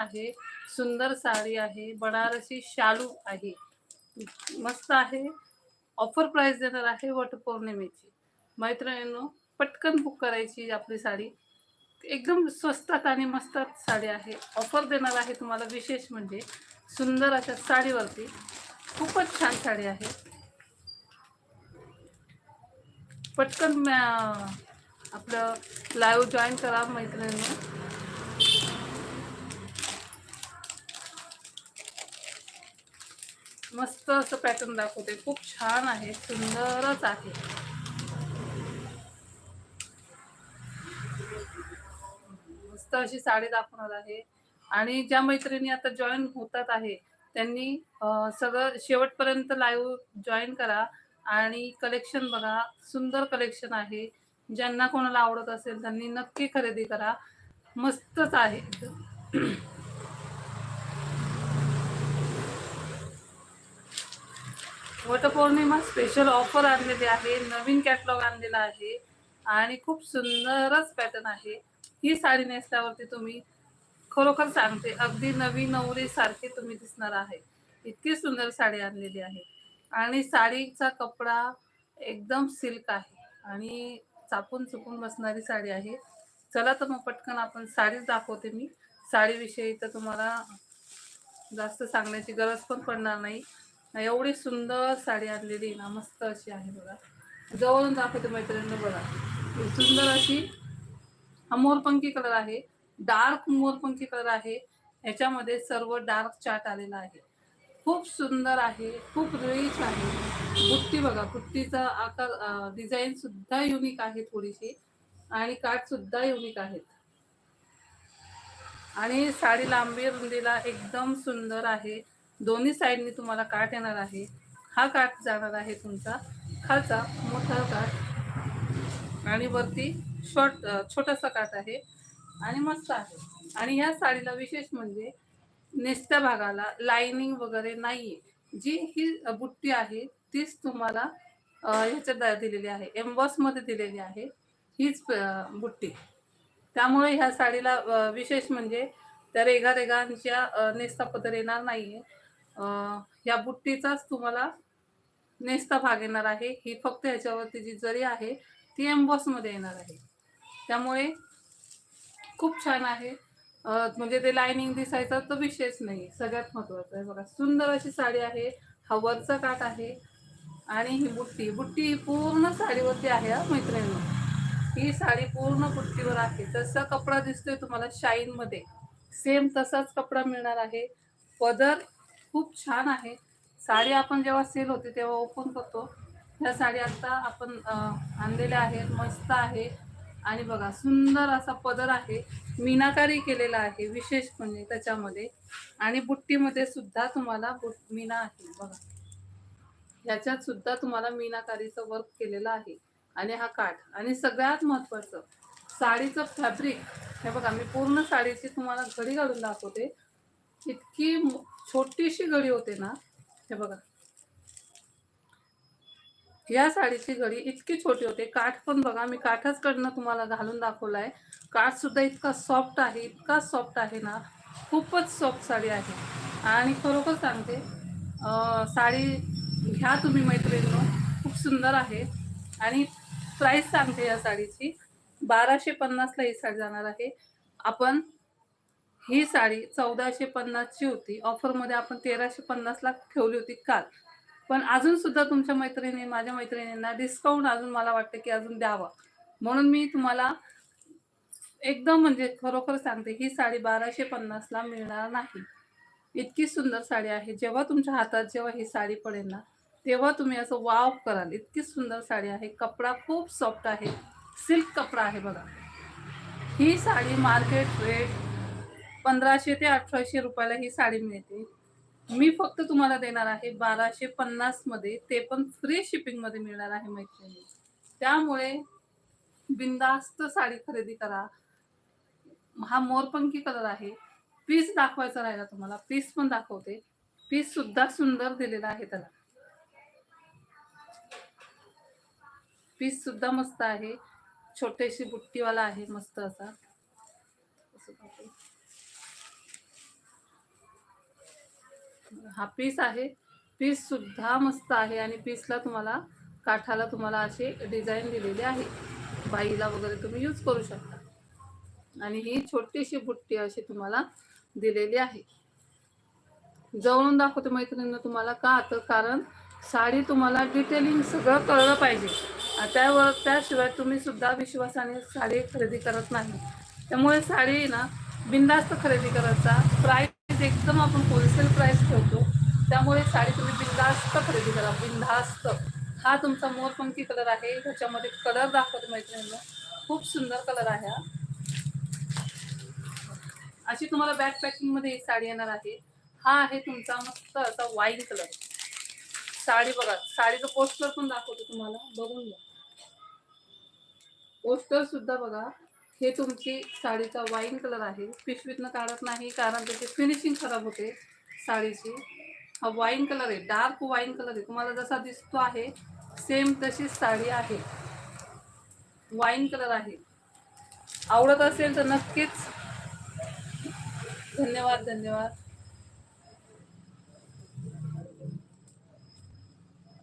आहे. सुंदर साडी आहे. बनारसी शालू आहे. मस्त आहे. ऑफर प्राइस देणार आहे वटपौर्णिमेची. मैत्रिणींनो पटकन बुक करायची आपली साडी. एकदम स्वस्तात आणि मस्तात साडी आहे. ऑफर देणार आहे तुम्हाला विशेष म्हणजे सुंदर अशा साडीवरती. खूपच छान साडी आहे. पटकन आपलं लाईव्ह जॉईन करा मैत्रिणींनी. मस्त असं पॅटर्न दाखवते. खूप छान आहे. सुंदरच आहे. मस्त अशी साडी दाखवणार आहे. आणि ज्या मैत्रिणी आता जॉईन होतात आहे त्यांनी सगळं शेवटपर्यंत लाईव्ह जॉईन करा. आणि कलेक्शन बघा. सुंदर कलेक्शन आहे. ज्यांना कोणाला आवडत असेल त्यांनी नक्की खरेदी करा. मस्तच आहे. वटपौर्णिमा स्पेशल ऑफर आणलेली आहे नवीन कॅटलॉग आणलेला आहे आणि खूप सुंदरच पॅटर्न आहे. ही साडी नेसल्यावरती तुम्ही खरोखर सांगते अगदी नवी नवरी सारखी तुम्ही दिसणार आहे. इतकी सुंदर साडी आणलेली आहे. आणि साडीचा कपडा एकदम सिल्क आहे आणि चापून चुकून बसणारी साडी आहे. चला तर मग पटकन आपण साडीच दाखवते मी. साडीविषयी तर तुम्हाला जास्त सांगण्याची गरज पण पडणार नाही. एवढी सुंदर साडी आणलेली ना मस्त अशी आहे बघा. जवळून दाखवते मैत्रिणींना बघा. सुंदर अशी हा मोरपंखी कलर आहे डार्क मोरपंखी कलर आहे. ह्याच्यामध्ये सर्व डार्क चार्ट आलेला आहे. खूप सुंदर आहे खूप रिच आहे. बुट्टी बघा बुट्टीचा आकार डिझाईन सुद्धा युनिक आहे थोडीशी आणि काठ सुद्धा युनिक आहेत. आणि साडी लांबी रुंदीला एकदम सुंदर आहे. दोन्ही साईडनी तुम्हाला काठ येणार आहे. हा काठ जाणार आहे तुमचा खालचा मोठा काठ आणि वरती शॉर्ट छोटासा काठ आहे. आणि मस्त आहे. आणि ह्या साडीला विशेष म्हणजे नेसत्या भागाला लाइनिंग वगैरे नाही जी ही बुट्टी आहे तीच तुम्हाला ह्याच्यात दिलेली आहे. एम्बॉसमध्ये दिलेली आहे हीच बुट्टी. त्यामुळे ह्या साडीला विशेष म्हणजे त्या रेगा रेगांच्या नेसता पदर येणार नाहीये. या बुट्टीचाच तुम्हाला नेस्ता भाग येणार आहे. ही फक्त ह्याच्यावरती जी जरी आहे ती एम्बॉसमध्ये येणार आहे. त्यामुळे खूप छान आहे. म्हणजे ते लायनिंग दिसायचा तर विषयच नाही सगळ्यात महत्वाचं आहे. बघा सुंदर अशी साडी आहे हा वरचा काठ आहे आणि ही बुट्टी. बुट्टी पूर्ण साडीवरती आहे मैत्रिणी. ही साडी पूर्ण बुट्टीवर आहे. जसा कपडा दिसतोय तुम्हाला शाईनमध्ये सेम तसाच कपडा मिळणार आहे. पदर खूप छान आहे. साडी आपण जेव्हा सेल होते तेव्हा ओपन करतो. ह्या साडी आता आपण आणलेल्या आहेत. मस्त आहे. आणि बघा सुंदर असा पदर आहे. मीनाकारी केलेला आहे विशेष म्हणजे त्याच्यामध्ये. आणि बुट्टीमध्ये सुद्धा तुम्हाला बुट मीना आहे. बघा. ह्याच्यात सुद्धा तुम्हाला मीनाकारीचं वर्क केलेलं आहे. आणि हा काठ. आणि सगळ्यात महत्वाचं साडीचं फॅब्रिक हे बघा मी पूर्ण साडीची तुम्हाला घडी घालून दाखवते. इतकी छोटीशी घडी होते ना हे बघा. या साडीची घडी इतकी छोटी होते. काठ पण बघा मी काठच कडनं तुम्हाला घालून दाखवलाय. काठ सुद्धा इतका सॉफ्ट आहे इतका सॉफ्ट आहे ना. खूपच सॉफ्ट साडी आहे. आणि खरोखर सांगते साडी घ्या तुम्ही मैत्रिणींनो. खूप सुंदर आहे. आणि प्राईस सांगते या साडीची. बाराशे पन्नासला ही साडी जाणार आहे. आपण ही साडी चौदाशे पन्नासची होती. ऑफरमध्ये आपण तेराशे पन्नासला ठेवली होती काल. पण अजून सुद्धा तुमच्या मैत्रिणी माझ्या मैत्रिणींना डिस्काउंट अजून मला वाटतं की अजून द्यावं. म्हणून मी तुम्हाला एकदम म्हणजे खरोखर सांगते ही साडी बाराशे पन्नासला मिळणार नाही. इतकी सुंदर साडी आहे. जेव्हा तुमच्या हातात जेव्हा ही साडी पडेल ना तेव्हा तुम्ही असं वाव कराल. इतकी सुंदर साडी आहे. कपडा खूप सॉफ्ट आहे. सिल्क कपडा आहे बघा. ही साडी मार्केट रेट पंधराशे ते अठराशे रुपयाला ही साडी मिळते. मी फक्त तुम्हाला देणार आहे बाराशे पन्नासमध्ये. ते पण फ्री शिपिंगमध्ये मिळणार आहे मैत्रिणी. त्यामुळे बिंदास्त साडी खरेदी करा. हा मोरपंखी कलर आहे. पीस दाखवायचा राहिला तुम्हाला. पीस पण दाखवते. पीस सुद्धा सुंदर दिलेला आहे त्याला. पीस सुद्धा मस्त आहे. छोटेशी बुट्टीवाला आहे मस्त असा. हा पीस आहे. पीस सुद्धा मस्त आहे आणि पीसला तुम्हाला काठाला तुम्हाला असे डिझाईन दिलेली आहे. बाईला वगैरे तुम्ही यूज करू शकता. आणि ही छोटीशी बुट्टी अशी तुम्हाला दिलेली आहे. जवळून दाखवते मैत्रिणींना तुम्हाला का तर कारण साडी तुम्हाला डिटेलिंग सगळं कळलं पाहिजे. त्यावर त्याशिवाय तुम्ही सुद्धा विश्वासाने साडी खरेदी करत नाही. त्यामुळे साडी ना बिंदास्त खरेदी करायचा प्राईस एकदम आपण होलसेल प्राईस ठेवतो. त्यामुळे साडी तुम्ही बिंदास्त खरेदी करा. बिंदास्त हा तुमचा मोरपंखी कलर आहे. ह्याच्यामध्ये कलर दाखवतो मैत्रिणींना. खूप सुंदर कलर आहे हा. अशी तुम्हाला बॅक पॅकिंगमध्ये ही साडी येणार आहे. हा आहे तुमचा मस्त असा वाईन कलर साडी बघा. साडीचं पोस्टर पण दाखवतो तुम्हाला. बघून घ्या. पोस्टर सुद्धा बघा. हे तुमची साडीचा वाईन कलर आहे. पिशवीतनं काढत नाही कारण त्याची फिनिशिंग खराब होते साडीची. हा वाईन कलर आहे डार्क वाईन कलर आहे. तुम्हाला जसा दिसतो आहे सेम तशीच साडी आहे. वाईन कलर आहे. आवडत असेल तर नक्कीच. धन्यवाद धन्यवाद.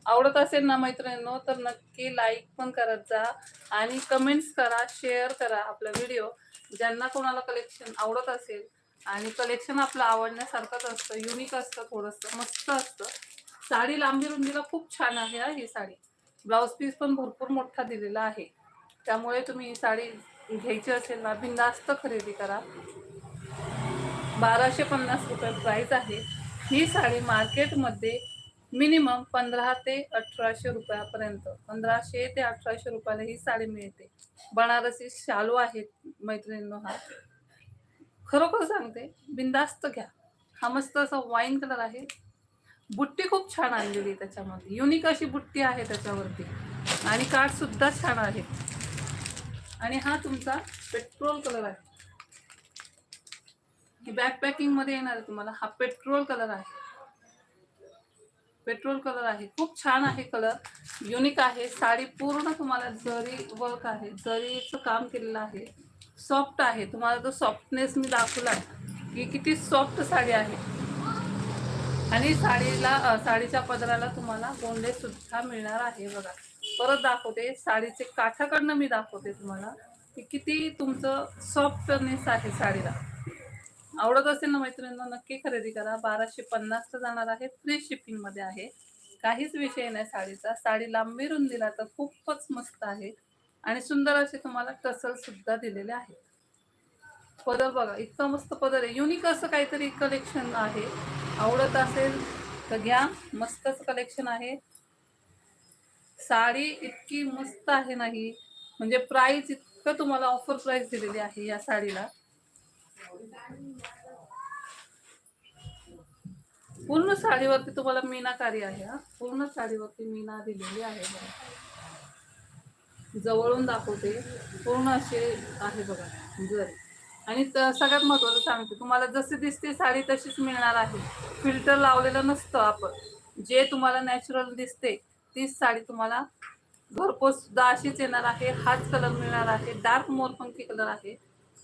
आवडत असेल ना मैत्रिणींनो तर नक्की लाईक पण करत जा आणि कमेंट्स करा शेअर करा आपला व्हिडिओ ज्यांना कोणाला कलेक्शन आवडत असेल आणि कलेक्शन आपलं आवडण्यासारखंच असतं युनिक असतं थोडंसं मस्त असतं. साडी लांबी रुंदीला खूप छान आहे ही साडी. ब्लाऊज पीस पण भरपूर मोठा दिलेला आहे. त्यामुळे तुम्ही ही साडी घ्यायची असेल ना बिंदास्त खरेदी करा. बाराशे पन्नास रुपये प्राईस आहे. ही साडी मार्केटमध्ये मिनिमम पंधरा ते अठराशे रुपयापर्यंत. पंधराशे ते अठराशे रुपयाला ही साडी मिळते. बनारसी शालू आहेत मैत्रिणींनो हा. खरोखर सांगते बिंदास्त घ्या. हा मस्त असा वाईन कलर आहे. बुट्टी खूप छान आणलेली त्याच्यामध्ये. युनिक अशी बुट्टी आहे त्याच्यावरती. आणि काठ सुद्धा छान आहे. आणि हा तुमचा पेट्रोल कलर आहे. ही बॅक पॅकिंगमध्ये येणार आहे तुम्हाला हा पेट्रोल कलर आहे. पेट्रोल कलर आहे. खूप छान आहे कलर. युनिक आहे. साडी पूर्ण तुम्हाला जरी वर्क आहे जरीचं काम केलेलं आहे सॉफ्ट आहे. तुम्हाला जो सॉफ्टनेस मी दाखवला की किती सॉफ्ट साडी आहे. आणि साडीला साडीच्या पदराला तुम्हाला गोंडे सुद्धा मिळणार आहे बघा. परत दाखवते. साडीचे काठाकडनं मी दाखवते तुम्हाला की किती तुमचं सॉफ्टनेस आहे साडीला. आवडत असेल ना मैत्रिणींना नक्की खरेदी करा. बाराशे पन्नासचं जाणार आहे. फ्री शिपिंगमध्ये आहे. काहीच विषय नाही साडीचा. साडी लांबी दिला तर खूपच मस्त आहे. आणि सुंदर असे तुम्हाला टसल सुद्धा दिलेले आहेत. पदर बघा इतकं मस्त पदर आहे. युनिक असं काहीतरी कलेक्शन आहे. आवडत असेल तर घ्या. मस्तच कलेक्शन आहे. साडी इतकी मस्त आहे नाही म्हणजे प्राईस इतकं तुम्हाला ऑफर प्राईस दिलेली आहे या साडीला. पूर्ण साडीवरती तुम्हाला मीनाकारी आहे हा? पूर्ण साडीवरती मीना दिलेली आहे बघा. जवळून दाखवते. पूर्ण असे आहे बघा. जर. आणि सगळ्यात महत्वाचं सांगते तुम्हाला जशी दिसते साडी तशीच मिळणार आहे. फिल्टर लावलेलं नसतं आपण. जे तुम्हाला नॅचरल दिसते तीच साडी तुम्हाला घरपोच सुद्धा अशीच येणार आहे. हाच कलर मिळणार आहे. डार्क मोरपंखी कलर आहे.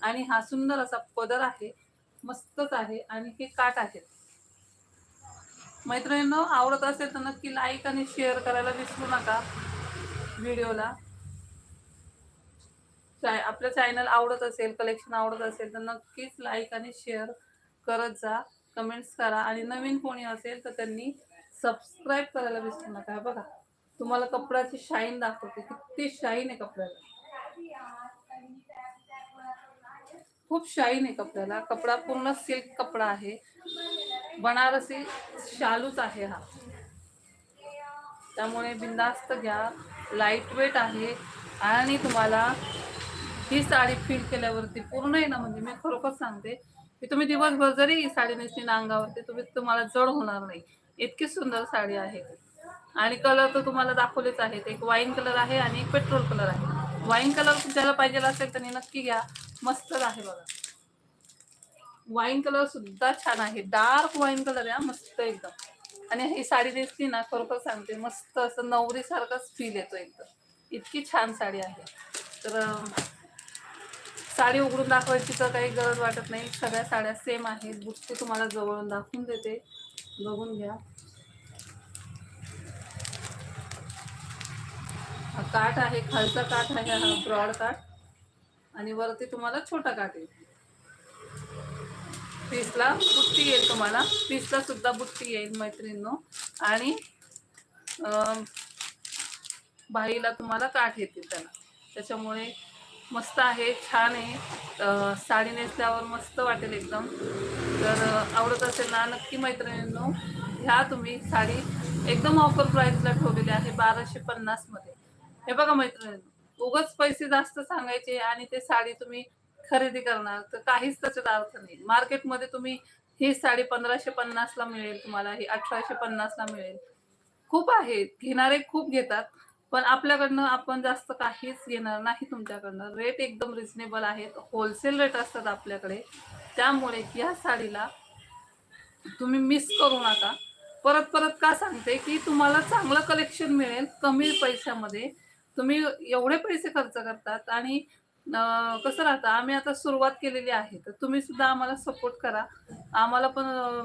आणि हा सुंदर असा पदर आहे मस्तच आहे आणि हे काट आहेत मैत्रिणींनो आवडत असेल तर नक्की लाईक आणि शेअर करायला विसरू नका व्हिडिओला चाय आपलं चॅनल आवडत असेल कलेक्शन आवडत असेल तर नक्कीच लाईक आणि शेअर करत जा कमेंट्स करा आणि नवीन कोणी असेल तर त्यांनी सबस्क्राईब करायला विसरू नका. बघा तुम्हाला कपड्याची शाईन दाखवते. किती शाईन आहे कपड्याला. खूप शाईन आहे कपड्याला. कपडा पूर्ण सिल्क कपडा आहे. बनारसी शालूच आहे हा. त्यामुळे बिंदास्त घ्या. लाइट वेट आहे. आणि तुम्हाला ही साडी फील केल्यावरती पूर्ण आहे ना म्हणजे मी खरोखर सांगते की तुम्ही दिवसभर जरी ही साडी नेसली ना अंगावरती तुम्ही तुम्हाला जड होणार नाही. इतकी सुंदर साडी आहे. आणि कलर तर तुम्हाला दाखवलेच आहेत. एक वाईन कलर आहे आणि एक पेट्रोल कलर आहे. वाईन कलर ज्याला पाहिजे असेल तर नक्की घ्या. मस्तच आहे बघा. वाईन कलर सुद्धा छान आहे. डार्क वाईन कलर आहे मस्त एकदम. आणि ही साडी दिसली ना खरोखर सांगते मस्त असं नवरी सारखाच फील येतो एकदम. इतकी छान साडी आहे. तर साडी उघडून दाखवायची तर काही गरज वाटत नाही. सगळ्या साड्या सेम आहेत. बुट्टी तुम्हाला जवळून दाखवून देते. बघून घ्या. हा काठ आहे खालचा काठ आहे हा ब्रॉड काठ. आणि वरती तुम्हाला छोटा काठ येईल. पीसला बुट्टी येईल तुम्हाला. पीसला सुद्धा बुट्टी येईल मैत्रिणींनो. आणि बाईला तुम्हाला काठ येतील त्याला. त्याच्यामुळे मस्त आहे छान आहे. साडी नेसल्यावर मस्त वाटेल एकदम. तर आवडत असेल ना नक्की मैत्रिणींनो घ्या तुम्ही साडी. एकदम ऑफर प्राईसला ठेवलेली आहे बाराशे पन्नासमध्ये हे बघा मैत्रिणी उगाच पैसे जास्त सांगायचे आणि ते साडी तुम्ही खरेदी करणार तर काहीच त्याच्यात अर्थ नाही. मार्केटमध्ये तुम्ही ही साडी पंधराशे पन्नासला मिळेल तुम्हाला ही अठराशे पन्नासला मिळेल. खूप आहेत घेणारे खूप घेतात पण आपल्याकडनं आपण जास्त काहीच घेणार नाही तुमच्याकडनं. रेट एकदम रिझनेबल आहेत होलसेल रेट असतात आपल्याकडे. त्यामुळे या साडीला तुम्ही मिस करू नका. परत परत का सांगते की तुम्हाला चांगलं कलेक्शन मिळेल कमी पैशामध्ये. तुम्ही एवढे पैसे खर्च करतात आणि कसं राहतं आम्ही आता सुरुवात केलेली आहे. तर तुम्ही सुद्धा आम्हाला सपोर्ट करा. आम्हाला पण जे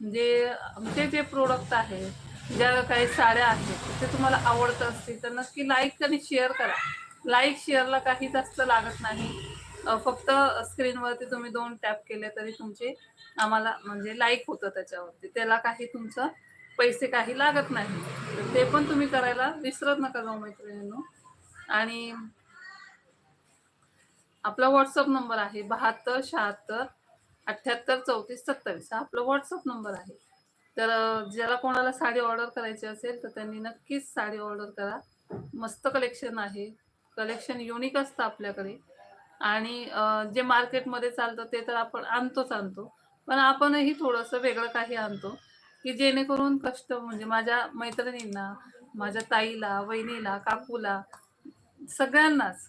म्हणजे आमचे जे प्रोडक्ट आहे ज्या काही साड्या आहेत ते तुम्हाला आवडत असतील तर नक्की लाईक आणि शेअर करा. लाईक शेअरला काही जास्त लागत नाही. फक्त स्क्रीनवरती तुम्ही दोन टॅप केले तरी तुमचे आम्हाला म्हणजे लाईक होतं त्याच्यावरती. त्याला काही तुमचं पैसे काही लागत नाही. ते पण तुम्ही करायला विसरत नका जाऊ मैत्रिणींनो. आणि आपला व्हॉट्सअप नंबर आहे बहात्तर शहात्तर अठ्ठ्याहत्तर चौतीस सत्तावीस. हा आपला व्हॉट्सअप नंबर आहे. तर ज्याला कोणाला साडी ऑर्डर करायची असेल तर त्यांनी नक्कीच साडी ऑर्डर करा. मस्त कलेक्शन आहे. कलेक्शन युनिक असतं आपल्याकडे. आणि जे मार्केटमध्ये चालतं ते तर आपण आणतोच आणतो. पण आपणही थोडंसं वेगळं काही आणतो. की जेणेकरून कष्ट म्हणजे माझ्या मैत्रिणींना माझ्या ताईला वहिनीला काकूला सगळ्यांनाच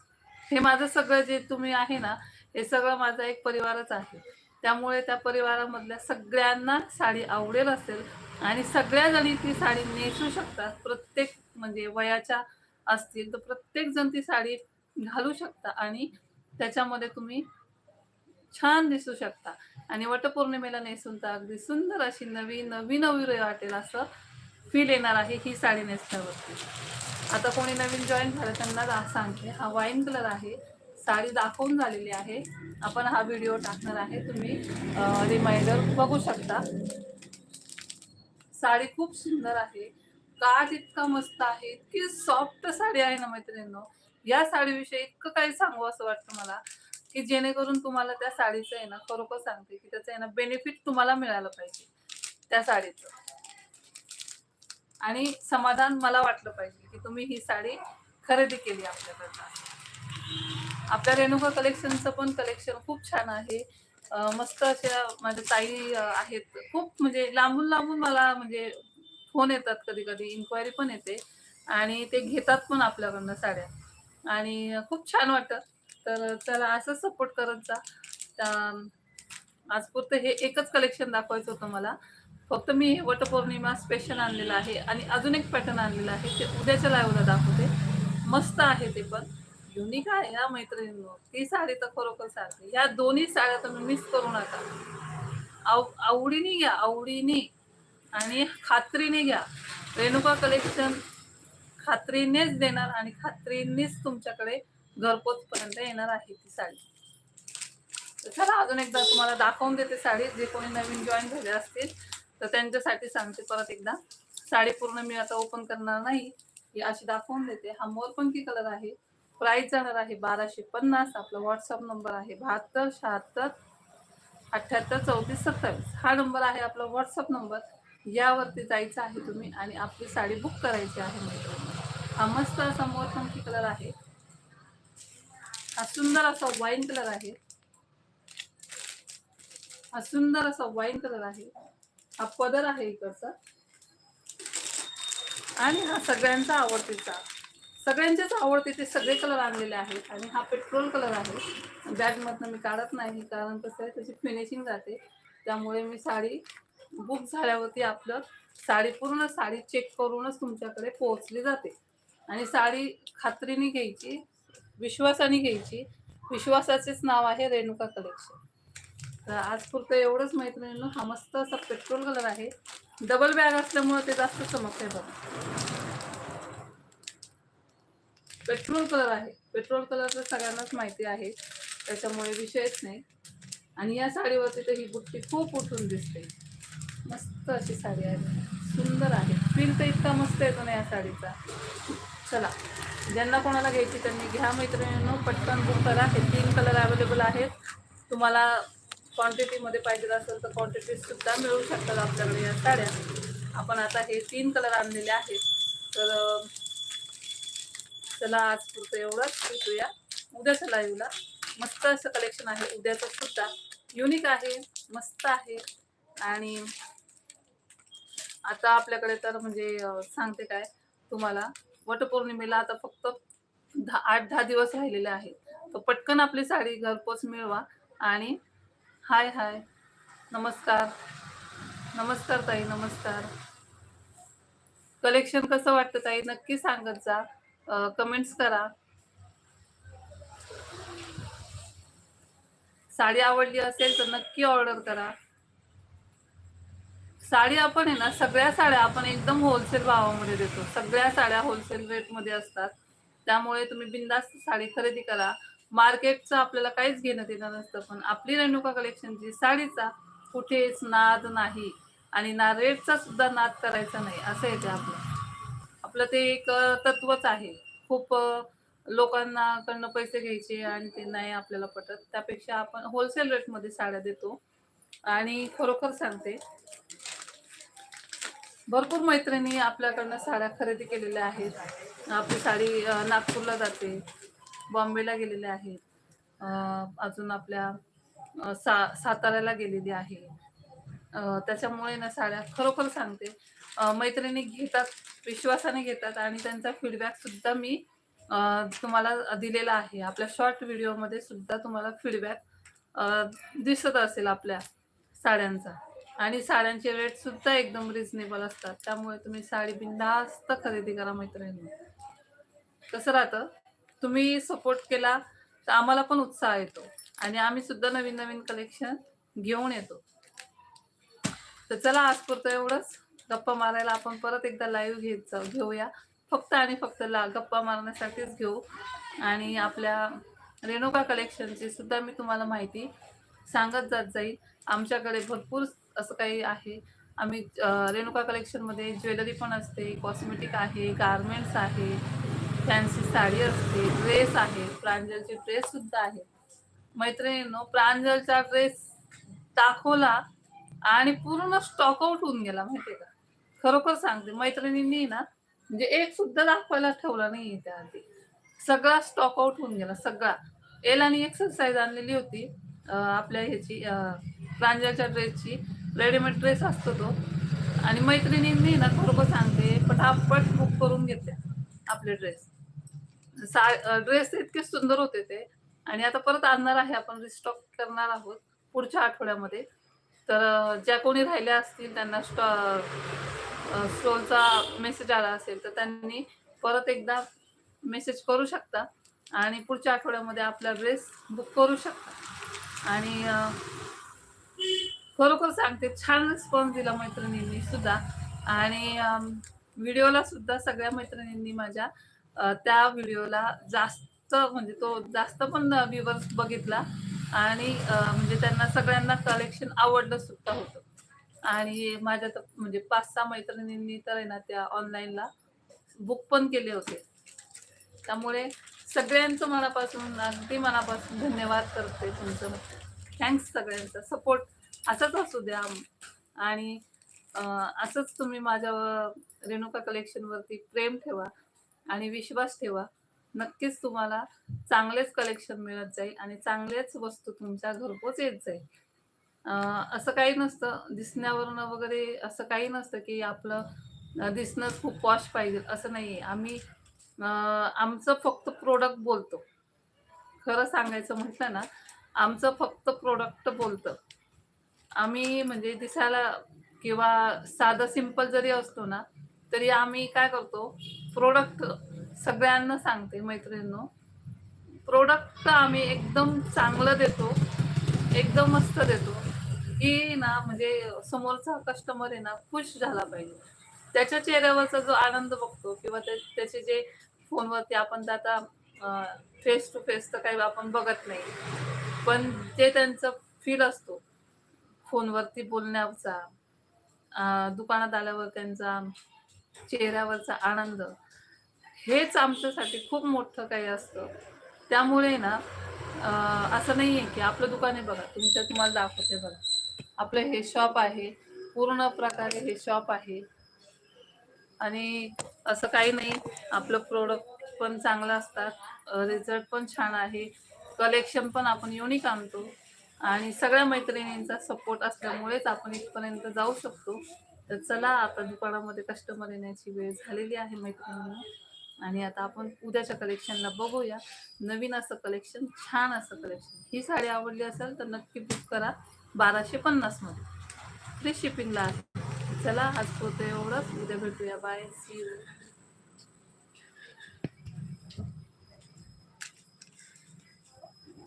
हे माझं सगळं जे तुम्ही आहे ना हे सगळं माझा एक परिवारच आहे. त्यामुळे त्या परिवारामधल्या सगळ्यांना साडी आवडेल असेल आणि सगळ्या जणी ती साडी नेसू शकतात. प्रत्येक म्हणजे वयाच्या असतील तर प्रत्येक जण ती साडी घालू शकता आणि त्याच्यामध्ये तुम्ही छान दिसू शकता. आणि वटपौर्णिमेला नेसून तर अगदी सुंदर अशी नवी नवी नवी वाटेल असं फील येणार आहे ही साडी नेसल्यावरती आता कोणी नवीन जॉईन झालं त्यांना सांगते. हा वाईन कलर आहे. साडी दाखवून झालेली आहे. आपण हा व्हिडिओ टाकणार आहे. तुम्ही रिमाइंडर बघू शकता. साडी खूप सुंदर आहे. काठ इतका मस्त आहे. इतकी सॉफ्ट साडी आहे ना मैत्रिणींनो. या साडीविषयी इतकं काही सांगू असं वाटतं मला. की जेणेकरून तुम्हाला त्या साडीचं आहे ना खरोखर सांगते की त्याचं आहे ना बेनिफिट तुम्हाला मिळालं पाहिजे त्या साडीचं. आणि समाधान मला वाटलं पाहिजे की तुम्ही ही साडी खरेदी केली आपल्याकडनं आपल्या रेणुका कलेक्शनचं पण कलेक्शन खूप छान आहे. मस्त अशा माझ्या ताई आहेत. खूप म्हणजे लांबून लांबून मला म्हणजे फोन येतात कधी कधी इन्क्वायरी पण येते. आणि ते घेतात पण आपल्याकडनं साड्या. आणि खूप छान वाटतं. तर चला असंच सपोर्ट करत जा. आज पुरतं हे एकच कलेक्शन दाखवायचं होतं मला. फक्त मी हे वटपौर्णिमा स्पेशल आणलेलं आहे आणि अजून एक पॅटर्न आणलेलं आहे ते उद्याच्या लाईव्हला दाखवते. मस्त आहे ते पण. युनिक आहे या मैत्रिणींनो? ती साडी तर खरोखर सारखी. ह्या दोन्ही साड्या तुम्ही मिस करू नका. आव आवडीने घ्या आवडीने. आणि खात्रीने घ्या. रेणुका कलेक्शन खात्रीनेच देणार आणि खात्रीनेच तुमच्याकडे घरपोचपर्यंत येणार आहे ती साडी. तर चला अजून एकदा तुम्हाला दाखवून देते साडी. जे कोणी नवीन जॉईन झाले असतील तर त्यांच्यासाठी सांगते परत एकदा. साडी पूर्ण मी आता ओपन करणार नाही. ही अशी दाखवून देते. हा मोरपंखी कलर आहे. प्राइस जाणार आहे बाराशे पन्नास. आपला व्हॉट्सअप नंबर आहे बहात्तर शहात्तर अठ्ठ्याहत्तर चौतीस सत्तावीस. हा नंबर आहे आपला व्हॉट्सअप नंबर यावरती जायचं आहे तुम्ही आणि आपली साडी बुक करायची आहे. हा मस्त असा मोरपंखी कलर आहे. हा सुंदर असा वाईन कलर आहे. हा सुंदर असा वाईन कलर आहे. हा पदर आहे इकडचा. आणि हा सगळ्यांचा आवडतीचा. सगळ्यांचेच आवडतीचे सगळे कलर आणलेले आहेत. आणि हा पेट्रोल कलर आहे. बॅगमधनं मी काढत नाही कारण कसं आहे त्याची फिनिशिंग जाते. त्यामुळे मी साडी बुक झाल्यावरती आपलं साडी पूर्ण साडी चेक करूनच तुमच्याकडे पोहोचली जाते. आणि साडी खात्रीने घ्यायची. विश्वासाने घ्यायची. विश्वासाचेच नाव आहे रेणुका कलेक्शन तर आज पुरतं एवढंच मैत्रिणींनो हा मस्त असा पेट्रोल कलर आहे. डबल बॅग असल्यामुळे ते जास्त चमकते बघा. पेट्रोल कलर आहे. पेट्रोल कलर तर सगळ्यांनाच माहिती आहे. त्याच्यामुळे विषयच नाही. आणि या साडीवरती तर ही बुट्टी खूप उठून दिसते. मस्त अशी साडी आहे. सुंदर आहे. फील तर इतका मस्त येतो ना या साडीचा. चला. ज्यांना कोणाला घ्यायची त्यांनी घ्या. मैत्रिणींनो पटकन बुक करा. हे तीन कलर अवेलेबल आहेत. तुम्हाला क्वांटिटीमध्ये पाहिजे असेल तर क्वांटिटीसुद्धा मिळू शकतात आपल्याकडे या साड्या. आपण आता हे तीन कलर आणलेले आहेत. तर चला आज पुरतं एवढंच. भेटूया. उद्याच्या लाईव्हला मस्त असं कलेक्शन आहे. उद्याचं सुद्धा. युनिक आहे. मस्त आहे. आणि आता आपल्याकडे तर म्हणजे सांगते काय तुम्हाला. वटपौर्णिमेला आता फक्त दहा आठ दहा दिवस राहिलेले आहेत. तर पटकन आपली साडी घरपोच मिळवा. आणि हाय हाय. नमस्कार. नमस्कार ताई नमस्कार. कलेक्शन कसं वाटतं ताई? नक्की सांगत जा. कमेंट्स करा. साडी आवडली असेल तर नक्की ऑर्डर करा. साडी आपण आहे ना सगळ्या साड्या आपण एकदम होलसेल भावामध्ये देतो. सगळ्या साड्या होलसेल रेटमध्ये असतात. त्यामुळे तुम्ही बिंदास्त साडी खरेदी करा. मार्केटचं आपल्याला काहीच घेणं देणं नसतं पण आपली रेणुका कलेक्शनची साडीचा कुठेच नाद नाही आणि ना रेटचा सुद्धा नाद करायचा नाही असं येते आपलं. आपलं ते एक तत्वच आहे. खूप अ, लोकांना कडनं पैसे घ्यायचे आणि ते नाही आपल्याला पटत. त्यापेक्षा आपण होलसेल रेटमध्ये साड्या देतो. आणि खरोखर सांगते भरपूर मैत्रिणी आपल्याकडनं साड्या खरेदी केलेल्या आहेत. आपली साडी नागपूरला जाते. बॉम्बेला गेलेल्या आहेत. अजून आपल्या सा साताऱ्याला गेलेली आहे. त्याच्यामुळे ना साड्या खरोखर सांगते मैत्रिणी घेतात विश्वासाने घेतात आणि त्यांचा फीडबॅक सुद्धा मी तुम्हाला दिलेला आहे. आपल्या शॉर्ट व्हिडिओमध्ये सुद्धा तुम्हाला फीडबॅक दिसत असेल आपल्या साड्यांचा. आणि साड्यांचे रेट सुद्धा एकदम रिझनेबल असतात. त्यामुळे तुम्ही साडी बिंदास्त खरेदी करा मैत्रिणी. कसं राहतं? तुम्ही सपोर्ट केला तर आम्हाला पण उत्साह येतो. आणि आम्ही सुद्धा नवीन नवीन कलेक्शन घेऊन येतो. तर चला आज पुरतं एवढंच. गप्पा मारायला आपण परत एकदा लाईव्ह घेत जाऊ घेऊया. फक्त आणि फक्त ला गप्पा मारण्यासाठीच घेऊ. आणि आपल्या रेणुका कलेक्शनची सुद्धा मी तुम्हाला माहिती सांगत जात जाईल. आमच्याकडे भरपूर असं काही आहे. आम्ही रेणुका कलेक्शनमध्ये ज्वेलरी पण असते कॉस्मेटिक आहे गारमेंट्स आहे फॅन्सी साडी असते ड्रेस आहे प्रांजलचे ड्रेस सुद्धा आहे. मैत्रिणींनो प्रांजलचा ड्रेस दाखवला आणि पूर्ण स्टॉकआउट होऊन गेला माहितीये का? खरोखर सांगते मैत्रिणींनी ना म्हणजे एक सुद्धा दाखवायला ठेवला नाही त्या आधी सगळा स्टॉकआउट होऊन गेला सगळा. एल आणि एक्सरसाइज आणलेली होती आपल्या ह्याची प्रांजलच्या ड्रेसची रेडीमेड ड्रेस असतो तो. आणि मैत्रिणींनी ना बरोबर सांगते पटापट बुक करून घेतले आपले ड्रेस सा ड्रेस इतके सुंदर होते ते. आणि आता परत आणणार आहे आपण रिस्टॉक करणार आहोत पुढच्या आठवड्यामध्ये. तर ज्या कोणी राहिल्या असतील त्यांना स्टॉ स्टॉलचा मेसेज आला असेल तर त्यांनी परत एकदा मेसेज करू शकता. आणि पुढच्या आठवड्यामध्ये आपला ड्रेस बुक करू शकता. आणि खरोखर सांगते छान रिस्पॉन्स दिला मैत्रिणींनी सुद्धा. आणि व्हिडिओला सुद्धा सगळ्या मैत्रिणींनी माझ्या त्या व्हिडिओला जास्त म्हणजे तो जास्त पण व्ह्युअर्स बघितला. आणि म्हणजे त्यांना सगळ्यांना कलेक्शन आवडलं सुद्धा होतं. आणि माझ्या तर म्हणजे पाच सहा मैत्रिणींनी तर आहे ना त्या ऑनलाईनला बुक पण केले होते. त्यामुळे सगळ्यांचं मनापासून अगदी मनापासून धन्यवाद करते तुमचं. थँक्स सगळ्यांचा. सपोर्ट असंच असू द्या. आणि असंच तुम्ही माझ्या रेणुका कलेक्शनवरती प्रेम ठेवा आणि विश्वास ठेवा. नक्कीच तुम्हाला चांगलेच कलेक्शन मिळत जाईल आणि चांगलेच वस्तू तुमच्या घरपोच येत जाईल. असं काही नसतं. दिसण्यावरनं वगैरे असं काही नसतं की आपलं दिसणं खूप पॉश पाहिजे. असं नाही आहे आम्ही आमचं फक्त प्रोडक्ट बोलतो. खरं सांगायचं म्हटलं ना आमचं फक्त प्रोडक्ट बोलतं. आम्ही म्हणजे दिसायला किंवा साधं सिंपल जरी असतो ना तरी आम्ही काय करतो प्रोडक्ट सगळ्यांना सांगते मैत्रिणींनो. प्रोडक्ट आम्ही एकदम चांगलं देतो एकदम मस्त देतो. की ना म्हणजे समोरचा कस्टमर आहे ना खुश झाला पाहिजे. त्याच्या चेहऱ्यावरचा जो आनंद बघतो किंवा त्याचे जे फोनवरती आपण तर आता फेस टू फेस तर काही आपण बघत नाही. पण ते त्यांचं फील असतो फोनवरती बोलण्याचा दुकानात आल्यावर त्यांचा चेहऱ्यावरचा आनंद हेच आमच्यासाठी खूप मोठं काही असतं. त्यामुळे ना असं नाही आहे की आपलं दुकान आहे बघा तुमच्या तुम्हाला दाखवते बघा. आपलं हे शॉप आहे पूर्ण प्रकारे हे शॉप आहे. आणि असं काही नाही आपलं प्रोडक्ट पण चांगलं असतात रिझल्ट पण छान आहे. कलेक्शन पण आपण युनिक आणतो. आणि सगळ्या मैत्रिणींचा सपोर्ट असल्यामुळेच आपण इथपर्यंत जाऊ शकतो. तर चला आता दुकानामध्ये कस्टमर येण्याची वेळ झालेली आहे मैत्रिणींना. आणि आता आपण उद्याच्या कलेक्शनला बघूया. नवीन असं कलेक्शन छान असं कलेक्शन ही साडी आवडली असेल तर नक्की बुक करा. बाराशे पन्नासमध्ये फ्री शिपिंगला चला आज होतं एवढंच. उद्या भेटूया. Bye C you